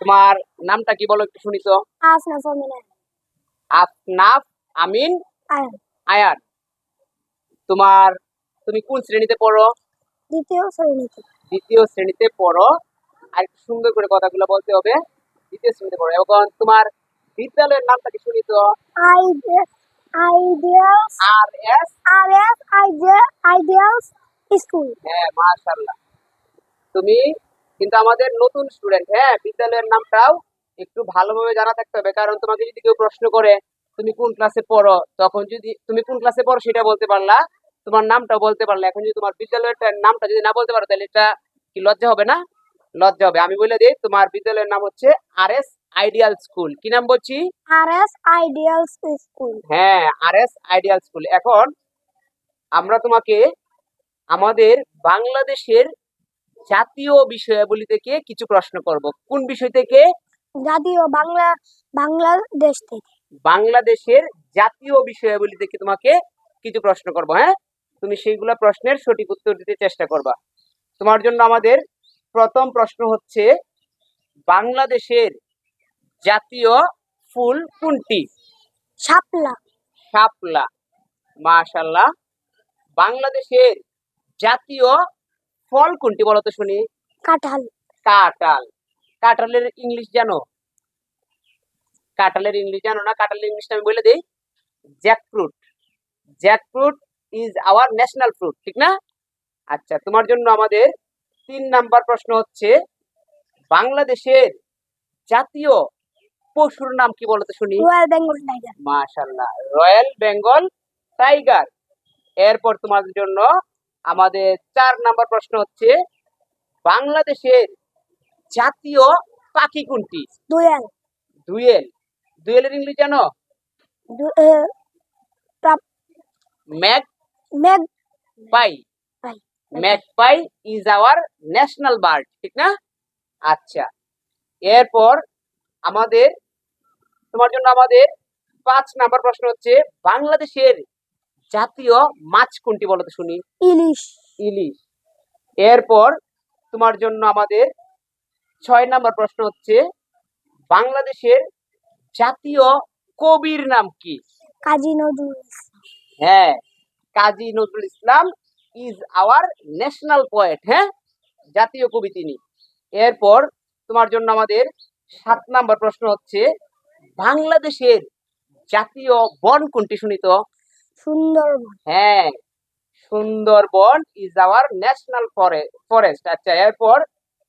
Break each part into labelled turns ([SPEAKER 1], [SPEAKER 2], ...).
[SPEAKER 1] তোমার নামটা কি বলো একটু শুনি তো? আফনাফ আমিন
[SPEAKER 2] আয়ন।
[SPEAKER 1] আয়ান। তোমার তুমি কোন শ্রেণীতে পড়ো?
[SPEAKER 2] দ্বিতীয় শ্রেণীতে।
[SPEAKER 1] দ্বিতীয় শ্রেণীতে পড়ো। আর একটু সুন্দর করে কথাগুলো বলতে হবে। দ্বিতীয় শ্রেণীতে পড়ো। এবং তোমার বিদ্যালয়ের নামটা কি শুনি তো?
[SPEAKER 2] Ideas
[SPEAKER 1] R S
[SPEAKER 2] R S Idea Ideas School.
[SPEAKER 1] হ্যাঁ মাশাল্লাহ তুমি কিন্তু আমাদের নতুন স্টুডেন্ট হ্যাঁ বিদ্যালয়ের নামটাও একটু ভালোভাবে জানা থাকতে হবে। কারণ তোমাকে যদি কেউ প্রশ্ন করে তুমি কোন ক্লাসে পড়ো? তখন যদি তুমি কোন ক্লাসে পড়ো সেটা বলতে পারলা তোমার নামটা বলতে পারলা। এখন যদি তোমার বিদ্যালয়ের নামটা যদি না বলতে পারো তাহলে এটা কি লজ্জা হবে না? লজ্জা হবে। আমি বলে দিই তোমার বিদ্যালয়ের নাম হচ্ছে আর এস আইডিয়াল স্কুল কি নাম বলছি?
[SPEAKER 2] আর এস আইডিয়াস স্কুল
[SPEAKER 1] হ্যাঁ আর এস আইডিয়াল স্কুল এখন আমরা তোমাকে আমাদের বাংলাদেশের জাতীয় বিষয়াবলী থেকে কিছু প্রশ্ন করব? কোন বিষয় থেকে
[SPEAKER 2] জাতীয় বাংলা বাংলাদেশ থেকে।
[SPEAKER 1] বাংলাদেশের জাতীয় বিষয়াবলী থেকে তোমাকে কিছু প্রশ্ন করব হ্যাঁ? তুমি সেইগুলো প্রশ্নের সঠিক উত্তর দিতে চেষ্টা করবা। তোমার জন্য আমাদের প্রথম প্রশ্ন হচ্ছে বাংলাদেশের জাতীয় ফুল কোনটি?
[SPEAKER 2] শাপলা।
[SPEAKER 1] শাপলা। মাশাল্লাহ বাংলাদেশের জাতীয় ফল কোনটি বলো তো শুনি?
[SPEAKER 2] কাঁঠাল।
[SPEAKER 1] কাঁঠাল। কাঁঠালের ইংলিশ জানো? কাঁঠালের ইংলিশ জানো না? কাঁঠালের ইংলিশটা আমি বলে দিই। Jackfruit. Jackfruit is our national fruit ঠিক না? আচ্ছা তোমার জন্য আমাদের তিন নাম্বার প্রশ্ন হচ্ছে বাংলাদেশের জাতীয় পশুর নাম কি বলো তো শুনি?
[SPEAKER 2] Royal Bengal tiger.
[SPEAKER 1] মাশাল্লাহ রয়্যাল বেঙ্গল টাইগার। এরপর তোমাদের জন্য আমাদের চার নাম্বার প্রশ্ন হচ্ছে বাংলাদেশের জাতীয় পাখি কোনটি?
[SPEAKER 2] দোয়েল।
[SPEAKER 1] দুয়েল। দুয়েলের ইংলিশ জানো?
[SPEAKER 2] প্রাপ-
[SPEAKER 1] magpie.
[SPEAKER 2] Pie.
[SPEAKER 1] Magpie is our national bird ঠিক না? আচ্ছা। এরপর আমাদের তোমার জন্য আমাদের পাঁচ নাম্বার প্রশ্ন হচ্ছে বাংলাদেশের জাতীয় মাছ কোনটি বলতে শুনি?
[SPEAKER 2] ইলিশ।
[SPEAKER 1] ইলিশ। এরপর তোমার জন্য আমাদের ছয় নাম্বার প্রশ্ন হচ্ছে বাংলাদেশের জাতীয় কবির নাম কি?
[SPEAKER 2] কাজী নজরুল ইসলাম।
[SPEAKER 1] হ্যাঁ Kazi Nazrul Islam is our national poet হ্যাঁ? জাতীয় কবি তিনি। এরপর তোমার জন্য আমাদের সাত নাম্বার প্রশ্ন হচ্ছে বাংলাদেশের জাতীয় বন কোনটি শুনি তো?
[SPEAKER 2] সুন্দরবন।
[SPEAKER 1] হ্যাঁ Sundarban is our national forest আচ্ছা এরপর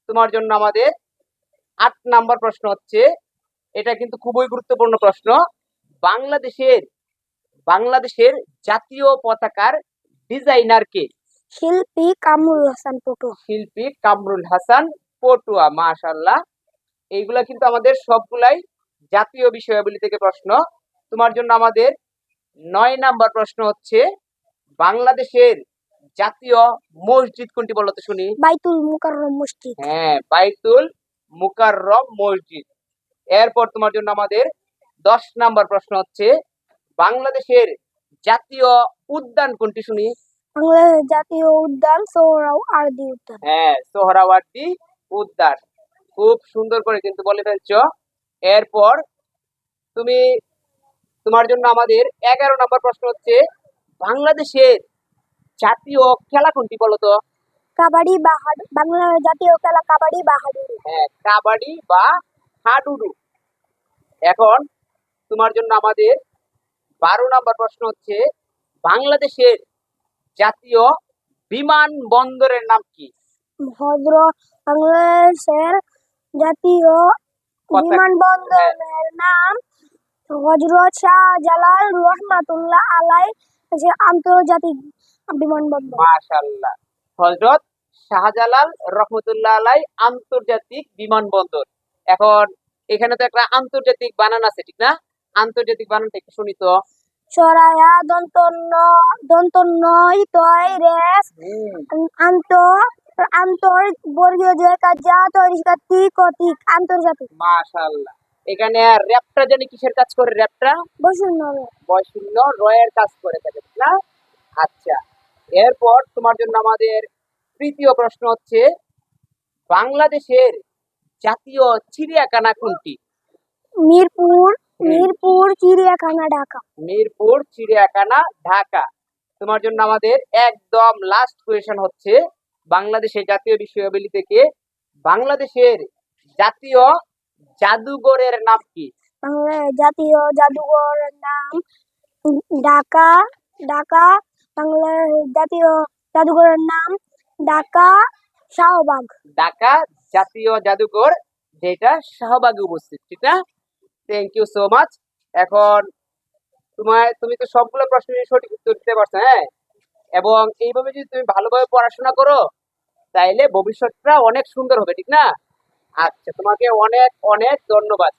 [SPEAKER 1] তোমার জন্য আমাদের আট নাম্বার প্রশ্ন হচ্ছে এটা কিন্তু খুবই গুরুত্বপূর্ণ প্রশ্ন বাংলাদেশের বাংলাদেশের জাতীয় পতাকার ডিজাইনার কে?
[SPEAKER 2] শিল্পী কামরুল হাসান পটু
[SPEAKER 1] শিল্পী কামরুল হাসান পটুয়া মাশাল্লাহ এইগুলা কিন্তু আমাদের সবগুলাই জাতীয় বিষয়াবলী থেকে প্রশ্ন। তোমার জন্য আমাদের নয় নাম্বার প্রশ্ন হচ্ছে বাংলাদেশের জাতীয় মসজিদ কোনটি বলো তো শুনি?
[SPEAKER 2] বাইতুল মুকাররম মসজিদ।
[SPEAKER 1] হ্যাঁ বাইতুল মুকাররম মসজিদ। এরপর তোমার জন্য আমাদের দশ নাম্বার প্রশ্ন হচ্ছে বাংলাদেশের জাতীয় উদ্যান কোনটি শুনি?
[SPEAKER 2] বাংলাদেশ জাতীয় উদ্যান আরদি উদ্যান।
[SPEAKER 1] হ্যাঁ সোহরাওয়ার্দী উদ্যান। খুব সুন্দর করে কিন্তু বলে ফেলছ। এরপর তুমি তোমার জন্য আমাদের এগারো নম্বর প্রশ্ন হচ্ছে বাংলাদেশের জাতীয় খেলা কোনটি বলতো
[SPEAKER 2] কাবাডি বা বাংলাদেশ জাতীয় খেলা কাবাডি বা হাডুডু।
[SPEAKER 1] হ্যাঁ কাবাডি বা হাডুডু। এখন তোমার জন্য আমাদের বারো নম্বর প্রশ্ন হচ্ছে বাংলাদেশের জাতীয় বিমানবন্দরের নাম কি?
[SPEAKER 2] ভদ্র বাংলাদেশের জাতীয়
[SPEAKER 1] কথা-
[SPEAKER 2] বিমানবন্দরের নাম হজরত শাহজালাল রহমাতুল্লাহ আলাই যে আন্তর্জাতিক বিমানবন্দর।
[SPEAKER 1] মাশাল্লাহ হজরত শাহজালাল রহমতুল্লাহ আলাই আন্তর্জাতিক বিমানবন্দর। এখন এখানে তো একটা আন্তর্জাতিক বানান আছে ঠিক না? আন্তর্জাতিক বানানটা একটু শুনি তো।
[SPEAKER 2] সরায়া দন্তন্য দন্তন্য ইতয় রেস আন্ত আন্তর বর্গীয় যে কাজা তরিকাতি কতিক আন্তর্জাতিক।
[SPEAKER 1] মাশাল্লাহ এখানে র্যাপটা জানি কিসের কাজ করে র্যাপটা?
[SPEAKER 2] বসুন
[SPEAKER 1] বয়শূন্য রয়ের কাজ করে থাকে না? আচ্ছা এরপর তোমার জন্য আমাদের তৃতীয় প্রশ্ন হচ্ছে বাংলাদেশের জাতীয় চিড়িয়াখানা কোনটি?
[SPEAKER 2] মিরপুর মিরপুর চিড়িয়াখানা ঢাকা।
[SPEAKER 1] মিরপুর চিড়িয়াখানা ঢাকা। তোমার জন্য আমাদের একদম লাস্ট কোয়েশন হচ্ছে বাংলাদেশের জাতীয় বিশ্ববিদ্যালয় থেকে বাংলাদেশের জাতীয় জাদুঘরের নাম কি?
[SPEAKER 2] জাতীয় জাদুঘরের নাম ঢাকা ঢাকা বাংলাদেশ জাতীয় জাদুঘরের নাম ঢাকা শাহবাগ।
[SPEAKER 1] ঢাকা জাতীয় জাদুঘর যেটা শাহবাগে উপস্থিত ঠিক না? থ্যাংক ইউ সো মাচ এখন তোমার তুমি তো সবগুলো প্রশ্নের সঠিক উত্তর দিতে পারছ হ্যাঁ? এবং এইভাবে যদি তুমি ভালোভাবে পড়াশোনা করো তাইলে ভবিষ্যৎটা অনেক সুন্দর হবে ঠিক না? আচ্ছা তোমাকে অনেক অনেক ধন্যবাদ।